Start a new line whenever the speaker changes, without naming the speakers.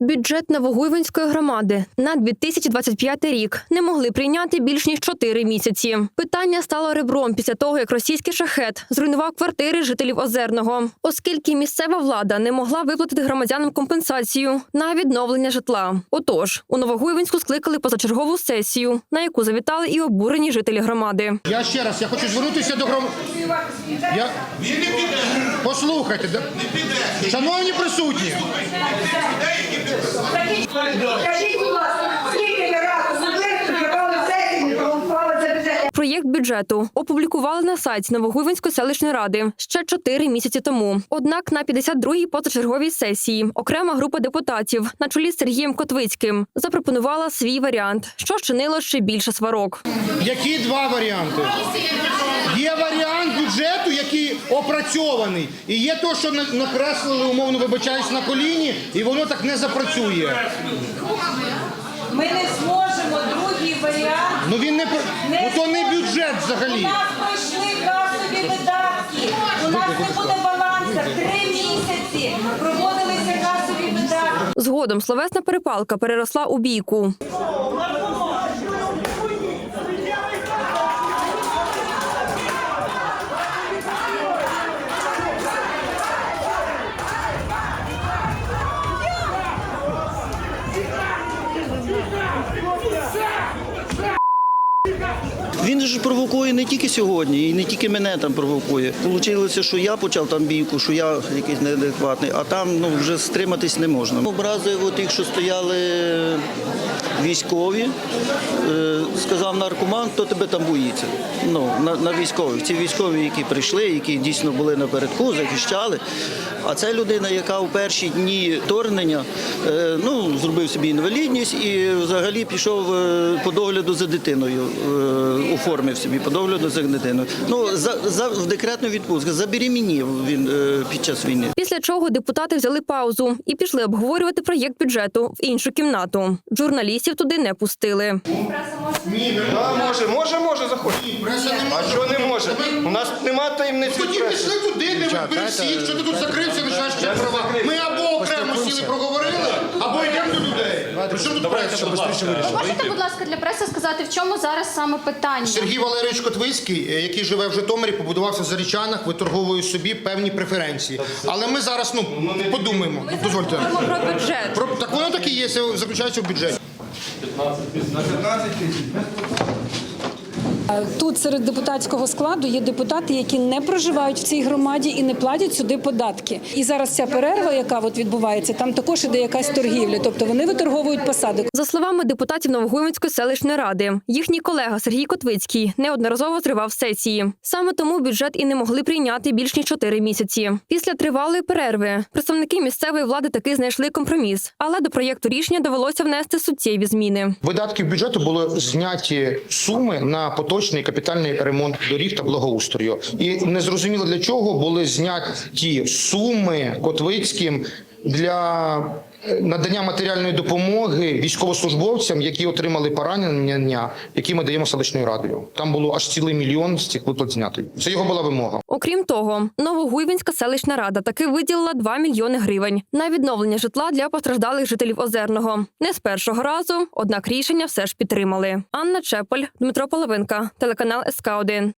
Бюджет Новогуйвинської громади на 2025 рік не могли прийняти більш ніж 4 місяці. Питання стало ребром після того, як російський шахет зруйнував квартири жителів Озерного, оскільки місцева влада не могла виплатити громадянам компенсацію на відновлення житла. Отож, у Новогуйвинську скликали позачергову сесію, на яку завітали і обурені жителі громади.
Я ще раз, я хочу звернутися до гром... Я... Послухайте, да- шановні присутні,
Скажіть, будь ласка, скільки ви разом субвенцію давали сесії, не проголосували за бюджет?
Проєкт бюджету опублікували на сайті Новогуйвинської селищної ради ще чотири місяці тому. Однак на 52-й позачерговій сесії окрема група депутатів на чолі з Сергієм Котвицьким запропонувала свій варіант, що щинило ще більше сварок.
які два варіанти? Є варіант бюджету, який опрацьований, і є то, що на- накреслили, умовно вибачаюсь, на коліні, і воно так не запрацює.
Ми не зможемо другий варіант.
Ну він не ну не бюджет
У
взагалі.
нас пройшли касові видатки. У нас не буде балансу. Три місяці проводилися касові видатки.
Згодом словесна перепалка переросла у бійку.
Він ж провокує не тільки сьогодні, і не тільки мене там провокує. Получилося, що я почав там бійку, що я якийсь неадекватний, а там ну вже стриматись не можна. Образи от тих, що стояли військові, е, сказав наркоман, хто тебе там боїться. Ну на, на військових. Ці військові, які прийшли, які дійсно були напередку, захищали. А це людина, яка у перші дні вторгнення е, ну, зробив собі інвалідність і взагалі пішов е, по догляду за дитиною, е, оформив собі по догляду за дитиною. Ну, за, за, в декретну відпустку, забеременів він е, під час війни.
Після чого депутати взяли паузу і пішли обговорювати проєкт бюджету в іншу кімнату. Журналістів туди не пустили.
Да, може, може, може заходити.
Преса не
А що не може? У нас нема таємниці від
Тоді
преси.
пішли туди, де ви всіх, що ти тут закрився, починаєш ще права. Ми або окремо сіли проговорили, або йдемо до людей. При чому тут преса?
Можете, будь ласка, для преси сказати, в чому зараз саме питання?
Сергій Валерійович Котвицький, е, який живе в Житомирі, побудувався в Зарічанах, виторговує собі певні преференції. Але ми зараз ну подумаємо. Дозвольте.
Про бюджет.
Про так воно так і є, це заключається в бюджеті. 15 тисяч. На 15 тисяч.
Без Тут серед депутатського складу є депутати, які не проживають в цій громаді і не платять сюди податки. І зараз ця перерва, яка от відбувається, там також іде якась торгівля. Тобто вони виторговують посади.
За словами депутатів Новогуйвинської селищної ради, їхній колега Сергій Котвицький неодноразово зривав сесії. Саме тому бюджет і не могли прийняти більш ніж чотири місяці. Після тривалої перерви представники місцевої влади таки знайшли компроміс, але до проєкту рішення довелося внести суттєві зміни.
Видатків бюджету були зняті суми на поточний капітальний ремонт доріг та благоустрою. І незрозуміло для чого були зняті суми Котвицьким для надання матеріальної допомоги військовослужбовцям, які отримали поранення, які ми даємо селищною радою. Там було аж цілий мільйон з цих виплат знятий. Це його була вимога.
Окрім того, Новогуйвинська селищна рада таки виділила 2 мільйони гривень на відновлення житла для постраждалих жителів Озерного. Не з першого разу, однак рішення все ж підтримали. Анна Чепель, Дмитро Половинка, телеканал СК 1